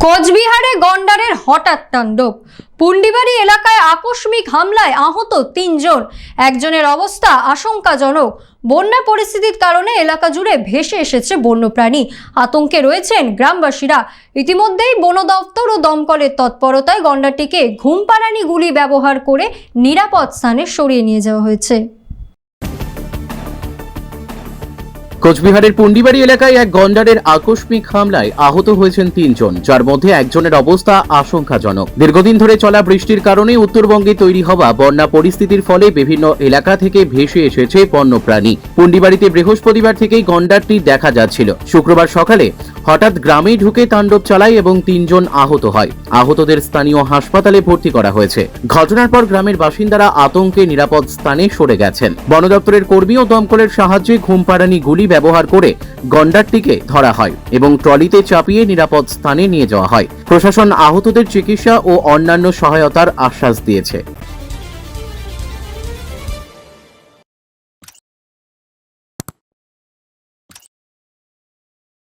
কোচবিহারে গন্ডারের হঠাৎ তাণ্ডব। পুন্ডিবাড়ি এলাকায় আকস্মিক হামলায় আহত তিনজন। একজনের অবস্থা আশঙ্কাজনক। বন্যা পরিস্থিতির কারণে এলাকা জুড়ে ভেসে এসেছে বন্যপ্রাণী। আতঙ্কে রয়েছেন গ্রামবাসীরা। ইতিমধ্যেই বন দপ্তর ও দমকলের তৎপরতায় গন্ডারটিকে ঘুমপাড়ানি গুলি ব্যবহার করে নিরাপদ স্থানে সরিয়ে নিয়ে যাওয়া হয়েছে। কোচবিহারের পুন্ডিবাড়ি এলাকায় এক গন্ডারের আকস্মিক হামলায় আহত হয়েছেন তিনজন, যার মধ্যে একজনের অবস্থা আশঙ্কাজনক। দীর্ঘদিন ধরে চলা বৃষ্টির কারণে উত্তরবঙ্গে তৈরি হওয়া বন্যা পরিস্থিতির ফলে বিভিন্ন এলাকা থেকে ভেসে এসেছে বন্যপ্রাণী। পুন্ডিবাড়িতে বৃহস্পতিবার থেকেই গন্ডারটি দেখা যাচ্ছিল। শুক্রবার সকালে হঠাৎ গ্রামে ঢুকে তাণ্ডব চালায় এবং তিনজন আহত হয়। আহতদের স্থানীয় হাসপাতালে ভর্তি করা হয়েছে। ঘটনার পর গ্রামের বাসিন্দারা আতঙ্কে নিরাপদ স্থানে সরে গেছেন। বন দপ্তরের কর্মী ও দমকলের সাহায্যে ঘুমপাড়ানি গুলি ব্যবহার করে গন্ডারটিকে ধরা হয় এবং ট্রলিতে চাপিয়ে নিরাপদ স্থানে নিয়ে যাওয়া হয়। প্রশাসন আহতদের চিকিৎসা ও অন্যান্য সহায়তার আশ্বাস দিয়েছে।